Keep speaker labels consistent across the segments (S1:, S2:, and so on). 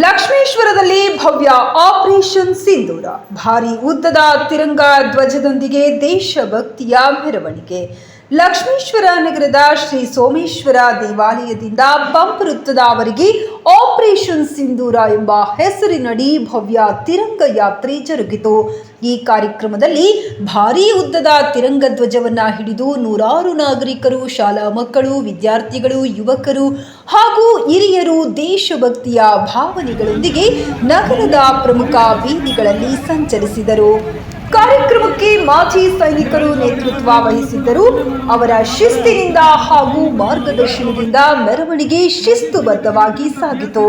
S1: ಲಕ್ಷ್ಮೇಶ್ವರದಲ್ಲಿ ಭವ್ಯ operation ಸಿಂಧೂರ. ಭಾರಿ ಉದ್ದದ ತಿರಂಗ ಧ್ವಜದೊಂದಿಗೆ ದೇಶಭಕ್ತಿಯ ಮೆರವಣಿಗೆ. ಲಕ್ಷ್ಮೇಶ್ವರ ನಗರದ ಶ್ರೀ ಸೋಮೇಶ್ವರ ದೇವಾಲಯದಿಂದ ಪಂಪ್ ವೃತ್ತದವರೆಗೆ ಆಪರೇಷನ್ ಸಿಂಧೂರ ಎಂಬ ಹೆಸರಿನಡಿ ಭವ್ಯ ತಿರಂಗ ಯಾತ್ರೆ ಜರುಗಿತು. ಈ ಕಾರ್ಯಕ್ರಮದಲ್ಲಿ ಭಾರೀ ಉದ್ದದ ತಿರಂಗ ಧ್ವಜವನ್ನ ಹಿಡಿದು ನೂರಾರು ನಾಗರಿಕರು, ಶಾಲಾ ಮಕ್ಕಳು, ವಿದ್ಯಾರ್ಥಿಗಳು, ಯುವಕರು ಹಾಗೂ ಹಿರಿಯರು ದೇಶಭಕ್ತಿಯ ಭಾವನೆಗಳೊಂದಿಗೆ ನಗರದ ಪ್ರಮುಖ ಬೀದಿಗಳಲ್ಲಿ ಸಂಚರಿಸಿದರು. ಕಾರ್ಯಕ್ರಮಕ್ಕೆ ಮಾಜಿ ಸೈನಿಕರು ನೇತೃತ್ವ ವಹಿಸಿದ್ದರು. ಅವರ ಶಿಸ್ತಿನಿಂದ ಹಾಗೂ ಮಾರ್ಗದರ್ಶನದಿಂದ ಮೆರವಣಿಗೆ ಶಿಸ್ತುಬದ್ಧವಾಗಿ ಸಾಗಿತು.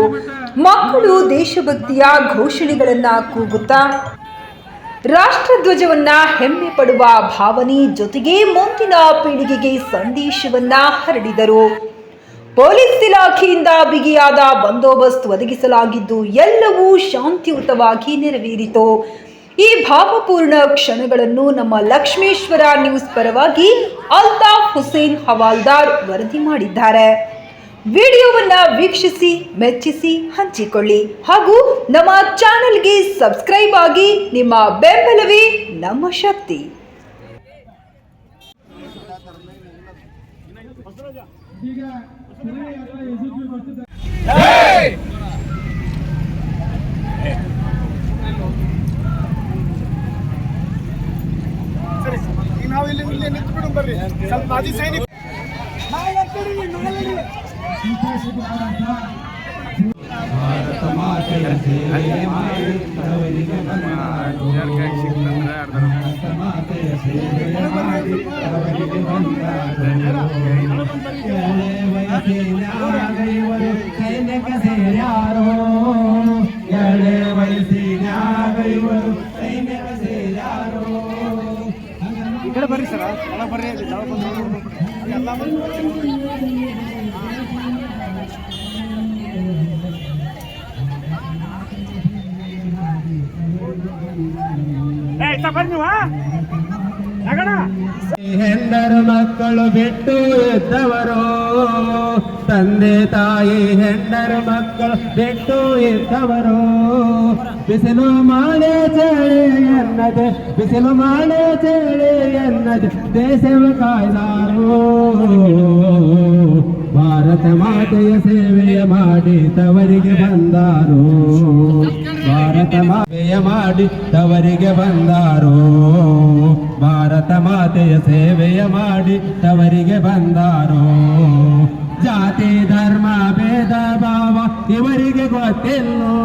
S1: ಮಕ್ಕಳು ದೇಶಭಕ್ತಿಯ ಘೋಷಣೆಗಳನ್ನ ಕೂಗುತ್ತಾ ರಾಷ್ಟ್ರಧ್ವಜವನ್ನ ಹೆಮ್ಮೆ ಪಡುವ ಭಾವನೆ ಜೊತೆಗೆ ಮುಂದಿನ ಪೀಳಿಗೆಗೆ ಸಂದೇಶವನ್ನ ಹರಡಿದರು. ಪೊಲೀಸ್ ಇಲಾಖೆಯಿಂದ ಬಿಗಿಯಾದ ಬಂದೋಬಸ್ತ್ ಒದಗಿಸಲಾಗಿದ್ದು ಎಲ್ಲವೂ ಶಾಂತಿಯುತವಾಗಿ ನೆರವೇರಿತು. ಈ ಭಾವಪೂರ್ಣ ಕ್ಷಣಗಳನ್ನು ನಮ್ಮ ಲಕ್ಷ್ಮೇಶ್ವರ ನ್ಯೂಸ್ ಪರವಾಗಿ ಅಲ್ತಾಫ್ ಹುಸೇನ್ ಹವಾಲ್ದಾರ್ ವರದಿ ಮಾಡಿದ್ದಾರೆ. ವಿಡಿಯೋವನ್ನು ವೀಕ್ಷಿಸಿ, ಮೆಚ್ಚಿಸಿ, ಹಂಚಿಕೊಳ್ಳಿ ಹಾಗೂ ನಮ್ಮ ಚಾನೆಲ್ಗೆ ಸಬ್ಸ್ಕ್ರೈಬ್ ಆಗಿ ನಿಮ್ಮ ಬೆಂಬಲವೇ ನಮ್ಮ ಶಕ್ತಿ.
S2: ಸರಿ ಈಗ ನಾವು ಇಲ್ಲಿ ಇಲ್ಲಿ ನಿಂತ್ಬಿಡು ಬರ್ರಿ. ಸ್ವಲ್ಪ ಮಾಜಿ ಸೈನಿಕ ಈ ಕಡೆ ಬರ್ರಿ ಸರ್ ಒಳಗೆ ಬರ್ರಿ ಅಲ್ಲಿ ಜಳ ಬಂದು ನೋಡ್ಬಿಡ್ರಿ. ಎಲ್ಲ
S3: ಹೆಂಡರು ಮಕ್ಕಳು ಬಿಟ್ಟು ಇದ್ದವರು, ತಂದೆ ತಾಯಿ ಹೆಂಡರು ಮಕ್ಕಳು ಬಿಟ್ಟು ಇದ್ದವರು. ಬಿಸಿಲು ಮಾಡೆ ಚಳಿ ಎನ್ನದೆ, ಬಿಸಿಲು ಮಾಡೆ ಚಳಿ ಎನ್ನದೆ, ದೇಶವ ಕಾಯ್ದಾರು. ಭಾರತ ಮಾತೆಯ ಸೇವೆಯ ಮಾಡಿ ತವರಿಗೆ ಬಂದಾರು. ಭಾರತ ಮಾತೆಯ ಮಾಡಿ ತವರಿಗೆ ಬಂದಾರೋ? ಭಾರತ ಮಾತೆಯ ಸೇವೆಯ ಮಾಡಿ ತವರಿಗೆ ಬಂದಾರೋ? ಜಾತಿ, ಧರ್ಮ, ಭೇದ, ಭಾವ ಇವರಿಗೆ ಗೊತ್ತಿಲ್ಲೋ?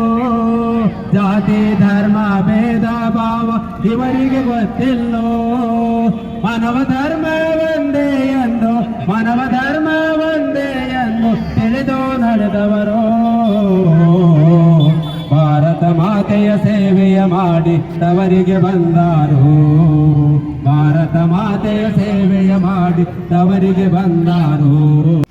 S3: ಜಾತಿ, ಧರ್ಮ, ಭೇದ, ಭಾವ ಇವರಿಗೆ ಗೊತ್ತಿಲ್ಲೋ? ಮಾನವ ಧರ್ಮ ಒಂದೇ ಎಂದು, ಮಾನವ ಧರ್ಮ ಒಂದೇ ಎಂದು ತಿಳಿದು ನಡೆದವರು ಮಾತೆಯ ಸೇವೆಯ ಮಾಡಿ ತವರಿಗೆ ಬಂದಾರು. ಭಾರತ ಮಾತೆಯ ಸೇವೆಯ ಮಾಡಿ ತವರಿಗೆ ಬಂದಾರು.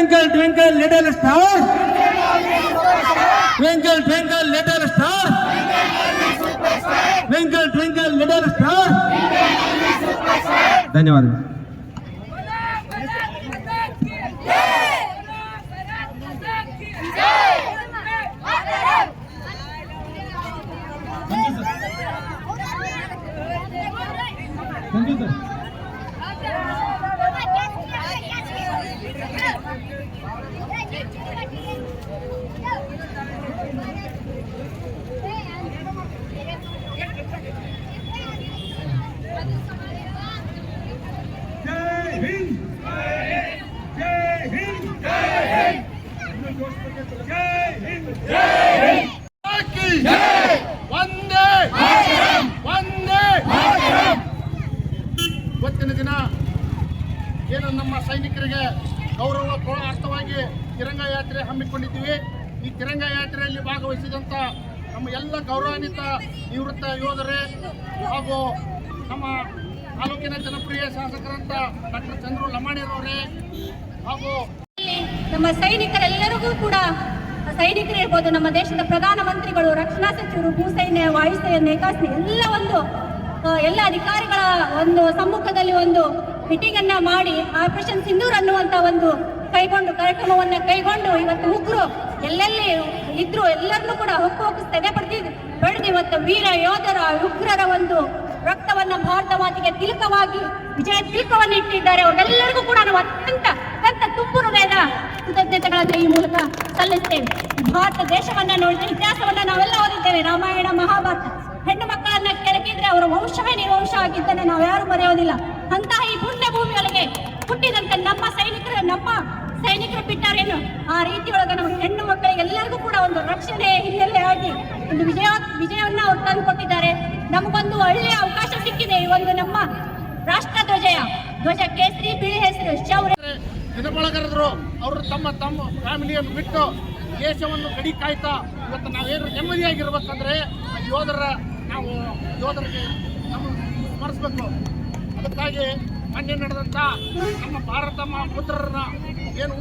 S3: twinkle twinkle little star twinkle twinkle little star twinkle twinkle little star ಧನ್ಯವಾದಗಳು
S2: ಇವತ್ತಿನ ದಿನ ಏನು ನಮ್ಮ ಸೈನಿಕರಿಗೆ ಗೌರವ ಅರ್ಥವಾಗಿ ತಿರಂಗ ಯಾತ್ರೆ ಹಮ್ಮಿಕೊಂಡಿದ್ದೀವಿ. ಈ ತಿರಂಗ ಯಾತ್ರೆಯಲ್ಲಿ ಭಾಗವಹಿಸಿದಂಥ ನಮ್ಮ ಎಲ್ಲ ಗೌರವಾನ್ವಿತ ನಿವೃತ್ತ ಯೋಧರೇ ಹಾಗೂ ನಮ್ಮ ತಾಲೂಕಿನ ಜನಪ್ರಿಯ ಶಾಸಕರಂತ ಡಾಕ್ಟರ್ ಚಂದ್ರು ಲಮಾಣಿರವರೇ ಹಾಗೂ
S4: ನಮ್ಮ ಸೈನಿಕರೆಲ್ಲರಿಗೂ ಕೂಡ ಸೈನಿಕರಿರ್ಬೋದು ನಮ್ಮ ದೇಶದ ಪ್ರಧಾನಮಂತ್ರಿಗಳು ರಕ್ಷಣಾ ಸಚಿವರು, ಭೂಸೈನ್ಯ, ವಾಯುಸೇನೆ ನೇಕಾಸೈನ್ಯ ಎಲ್ಲ ಒಂದು ಎಲ್ಲ ಅಧಿಕಾರಿಗಳ ಒಂದು ಸಮ್ಮುಖದಲ್ಲಿ ಒಂದು ಮೀಟಿಂಗ್ ಅನ್ನ ಮಾಡಿ ಆಪರೇಷನ್ ಸಿಂಧೂರ್ ಅನ್ನುವಂತ ಒಂದು ಕೈಗೊಂಡು, ಕಾರ್ಯಕ್ರಮವನ್ನ ಕೈಗೊಂಡು ಇವತ್ತು ಉಗ್ರು ಎಲ್ಲೆಲ್ಲಿ ಇದ್ರು ಎಲ್ಲರನ್ನೂ ಕೂಡ ಹೊಕ್ಕು ಹೊಕ್ಕು ಪಡ್ತಿದ್ವಿ ಪಡೆದಿದ್ದು ಮತ್ತು ಇವತ್ತು ವೀರ ಯೋಧರ, ಉಗ್ರರ ಒಂದು ರಕ್ತವನ್ನ ಭಾರತ ಮಾತಿಗೆ ತಿಲಕವಾಗಿ, ವಿಜಯ ತಿಲಕವನ್ನು ಇಟ್ಟಿದ್ದಾರೆ ಅವರೆಲ್ಲರಿಗೂ ಕೂಡ ನಾವು ಅತ್ಯಂತ ಅತ್ಯಂತ ತುಂಬು ಹೃದಯದ ಕೃತಜ್ಞತೆಗಳನ್ನು ಈ ಮೂಲಕ ಸಲ್ಲಿಸ್ತೇವೆ. ಭಾರತ ದೇಶವನ್ನ ನೋಡಿದ ಇತಿಹಾಸವನ್ನ ನಾವೆಲ್ಲ ಓದಿದ್ದೇವೆ. ರಾಮಾಯಣ, ಮಹಾಭಾರತ. ಹೆಣ್ಣು ಮಕ್ಕಳನ್ನ ಕೆಳಗಿದ್ರೆ ಅವರ ವಂಶವೇ ನಿರ್ವಂಶ ಆಗಿದ್ದನ್ನು ನಾವು ಯಾರು ಮರೆಯೋದಿಲ್ಲ. ಅಂತಹ ಈ ಪುಣ್ಯ ಭೂಮಿಗಳಿಗೆ ಹುಟ್ಟಿದಂತ ನಮ್ಮ ಸೈನಿಕರು, ನಮ್ಮ ಸೈನಿಕರು ಬಿಟ್ಟಾರೇನು? ಆ ರೀತಿ ಒಳಗೆ ನಮ್ಮ ಹೆಣ್ಣು ಮಕ್ಕಳಿಗೆ ಎಲ್ಲರಿಗೂ ಕೂಡ ಒಂದು ರಕ್ಷಣೆ ಹಿನ್ನೆಲೆ ಆಗಿ ಒಂದು ವಿಜಯ, ವಿಜಯವನ್ನ ಅವ್ರು ತಂದು ಕೊಟ್ಟಿದ್ದಾರೆ ನಮಗೊಂದು ಒಳ್ಳೆಯ ಅವಕಾಶ ಸಿಕ್ಕಿದೆ ಈ ಒಂದು ನಮ್ಮ ರಾಷ್ಟ್ರ ಧ್ವಜ. ಧ್ವಜ ಕೇಸರಿ, ಬಿಳಿ ಹೆಸರು, ಶೌರ್ಯ.
S2: ದಿನಬಳಗರದರು ಅವರು ತಮ್ಮ ತಮ್ಮ ಫ್ಯಾಮಿಲಿಯನ್ನು ಬಿಟ್ಟು ದೇಶವನ್ನು ಗಡಿ ಕಾಯ್ತಾ ಇವತ್ತು ನಾವೇನು ನೆಮ್ಮದಿಯಾಗಿರ್ಬೇಕಂದ್ರೆ ಯೋಧರ ನಾವು ಯೋಧರಿಗೆ ನಾವು ಸ್ಮರಿಸ್ಬೇಕು. ಅದಕ್ಕಾಗಿ ಮೊನ್ನೆ ನಡೆದಂಥ ನಮ್ಮ ಭಾರತ ಪುತ್ರರನ್ನ ಏನು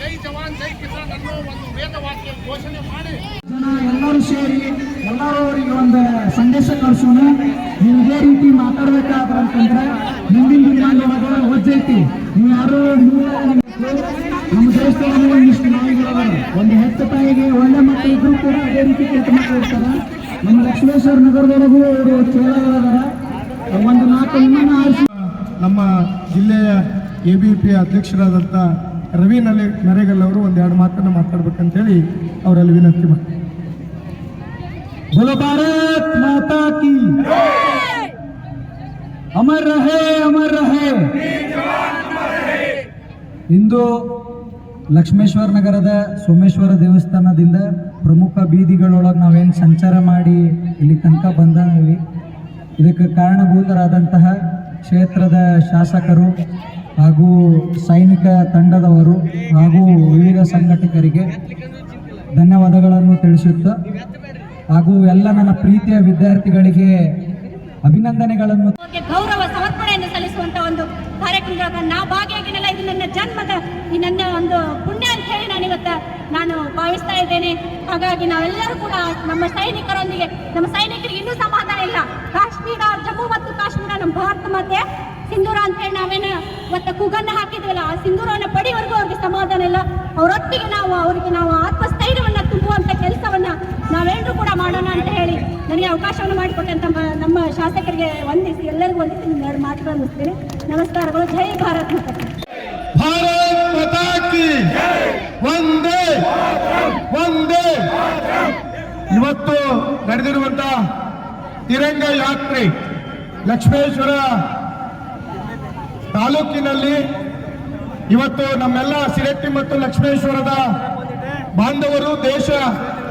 S2: ಜೈ ಜವಾನ್ ಜೈ ಕಿಸಾನ್ ಅನ್ನೋ ಒಂದು ವೇದವಾಕ್ಯ ಘೋಷಣೆ ಮಾಡಿ.
S5: ಜನ ಎಲ್ಲರೂ ಸೇರಿ ಎಲ್ಲರೂ ಅವರಿಗೆ ಒಂದು ಸಂದೇಶ ಕಳಿಸೋಣ. ನೀವು ಇದೇ ರೀತಿ ಮಾತಾಡ್ಬೇಕಾದ್ರೆ ಅಂತಂದ್ರೆ ಮುಂದಿನ ದಿನದೊಳಗೆ ಒಜ್ಜೈತಿ. ನೀವು ಯಾರು ನೀವು ನಮ್ಮ ದೇಶದೊಳಗೆ ಇಷ್ಟು ನಾಯಿಗಳದಾರ ಒಂದು ಹತ್ತು ತಾಯಿಗೆ ಒಳ್ಳೆ ಮಕ್ಕಳು ಇದ್ರು ಕೂಡ ಅದೇ ರೀತಿ ಕೆಟ್ಟ ಮಕ್ಕಳು ಇರ್ತಾರ. ನಮ್ಮ ಲಕ್ಷ್ಮೇಶ್ವರ ನಗರದೊಳಗೂ ಅವರು ಚೇಳಗಳದಾರ. ಒಂದು ನಾಲ್ಕು
S6: ನಮ್ಮ ಜಿಲ್ಲೆಯ ಎ ಬಿ ಪಿ ಅಧ್ಯಕ್ಷರಾದಂಥ ರವಿ ನಲೆ ನರೇಗಲ್ ಅವರು ಒಂದೆರಡು ಮಾತನ್ನು ಮಾತಾಡ್ಬೇಕಂತೇಳಿ ಅವರಲ್ಲಿ ವಿನಂತಿ ಮಾಡಿ
S5: ಭಾರತ್ ಮಾತಾ ಕಿ ಅಮರ್ ರಹೇ ಅಮರ್ ರಹೇ! ಇಂದು ಲಕ್ಷ್ಮೇಶ್ವರ ನಗರದ ಸೋಮೇಶ್ವರ ದೇವಸ್ಥಾನದಿಂದ ಪ್ರಮುಖ ಬೀದಿಗಳೊಳಗೆ ನಾವೇನು ಸಂಚಾರ ಮಾಡಿ ಇಲ್ಲಿ ತನಕ ಬಂದೀವಿ ಇದಕ್ಕೆ ಕಾರಣಭೂತರಾದಂತಹ ಕ್ಷೇತ್ರದ ಶಾಸಕರು ಹಾಗೂ ಸೈನಿಕ ತಂಡದವರು ಹಾಗೂ ವಿವಿಧ ಸಂಘಟಕರಿಗೆ ಧನ್ಯವಾದಗಳನ್ನು ತಿಳಿಸುತ್ತಾ ಹಾಗೂ ಎಲ್ಲ ನನ್ನ ಪ್ರೀತಿಯ ವಿದ್ಯಾರ್ಥಿಗಳಿಗೆ ಅಭಿನಂದನೆಗಳನ್ನು.
S4: ಗೌರವ, ಸಮರ್ಪಣೆಯನ್ನು ಸಲ್ಲಿಸುವಂತ ಒಂದು ಕಾರ್ಯಕ್ರಮದಾಗ ನಾ ಭಾಗಿಯಾಗಿನಲ್ಲ, ಇದು ನನ್ನ ಜನ್ಮದ, ಈ ನನ್ನ ಒಂದು ಪುಣ್ಯ ಅಂತ ಹೇಳಿ ನಾನು ಇವತ್ತ ನಾನು ಭಾವಿಸ್ತಾ ಇದ್ದೇನೆ. ಹಾಗಾಗಿ ನಾವೆಲ್ಲರೂ ಕೂಡ ನಮ್ಮ ಸೈನಿಕರೊಂದಿಗೆ, ನಮ್ಮ ಸೈನಿಕರಿಗೆ ಇನ್ನೂ ಸಮಾಧಾನ ಇಲ್ಲ. ಕಾಶ್ಮೀರ, ಜಮ್ಮು ಮತ್ತು ಕಾಶ್ಮೀರ, ನಮ್ಮ ಭಾರತ ಮಾತೆ ಸಿಂಧೂರ ಅಂತ ಹೇಳಿ ನಾವೇನ ಇವತ್ತ ಕೂಗನ್ನ ಹಾಕಿದ್ವಲ್ಲ, ಆ ಸಿಂಧೂರವನ್ನ ಪಡೆಯವರೆಗೂ ಅವ್ರಿಗೆ ಸಮಾಧಾನ ಇಲ್ಲ. ಅವರೊಟ್ಟಿಗೆ ನಾವು, ಅವರಿಗೆ ನಾವು ಆತ್ಮಸ್ಥೈರ್ಯವನ್ನ ತುಂಬುವಂತ ಕೆಲಸವನ್ನ ನಾವೆಲ್ಲರೂ ಕೂಡ ಮಾಡೋಣ ಅಂತ ಹೇಳಿ ನನಗೆ ಅವಕಾಶವನ್ನು ಮಾಡಿಕೊಟ್ಟಂತ ನಮ್ಮ ಶಾಸಕರಿಗೆ ವಂದಿಸಿ, ಎಲ್ಲರಿಗೂ ವಂದಿಸಿ ಎರಡು ಮಾತುಗಳನ್ನು ಮುಗಿಸ್ತೇನೆ. ನಮಸ್ಕಾರಗಳು. ಜೈ ಭಾರತ್ ಮಾತಾ
S6: ಮಾತಾ ಇವತ್ತು ನಡೆದಿರುವಂತ ತಿರಂಗ ಯಾತ್ರೆ ಲಕ್ಷ್ಮೇಶ್ವರ ತಾಲೂಕಿನಲ್ಲಿ ಇವತ್ತು ನಮ್ಮೆಲ್ಲ ಸಿರೆಟ್ಟಿ ಮತ್ತು ಲಕ್ಷ್ಮೇಶ್ವರದ ಬಾಂಧವರು, ದೇಶ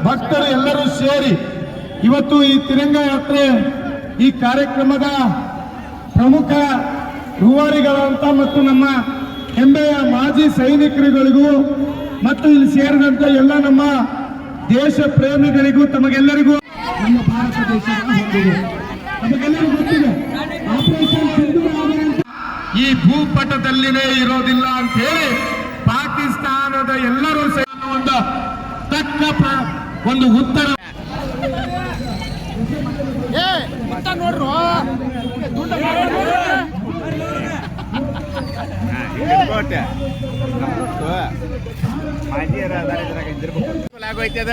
S6: ಭಕ್ತರು ಎಲ್ಲರೂ ಸೇರಿ ಇವತ್ತು ಈ ತಿರಂಗ ಯಾತ್ರೆ, ಈ ಕಾರ್ಯಕ್ರಮದ ಪ್ರಮುಖ ರೂವಾರಿಗಳಂತ ಮತ್ತು ನಮ್ಮ ಹೆಮ್ಮೆಯ ಮಾಜಿ ಸೈನಿಕರುಗಳಿಗೂ ಮತ್ತು ಇಲ್ಲಿ ಸೇರಿದಂತ ಎಲ್ಲ ನಮ್ಮ ದೇಶ ಪ್ರೇಮಿಗಳಿಗೂ ತಮಗೆಲ್ಲರಿಗೂ
S5: ನಮ್ಮ ಭಾರತ ದೇಶದ ಹೊಂದಿದೆ ನಮಗೆಲ್ಲರಿಗೂ ಗೊತ್ತಿದೆ ಆಪರೇಷನ್ ಸಿಂಧೂರ ಆದಂತ
S6: ಈ ಭೂಪಟದಲ್ಲಿನೇ ಇರೋದಿಲ್ಲ ಅಂತ ಹೇಳಿ ಪಾಕಿಸ್ತಾನದ ಎಲ್ಲರೂ ಸೇರಿ ಒಂದು ತಕ್ಕ ಒಂದು ಉತ್ತರ
S7: ಆಗೋಯ್ತದ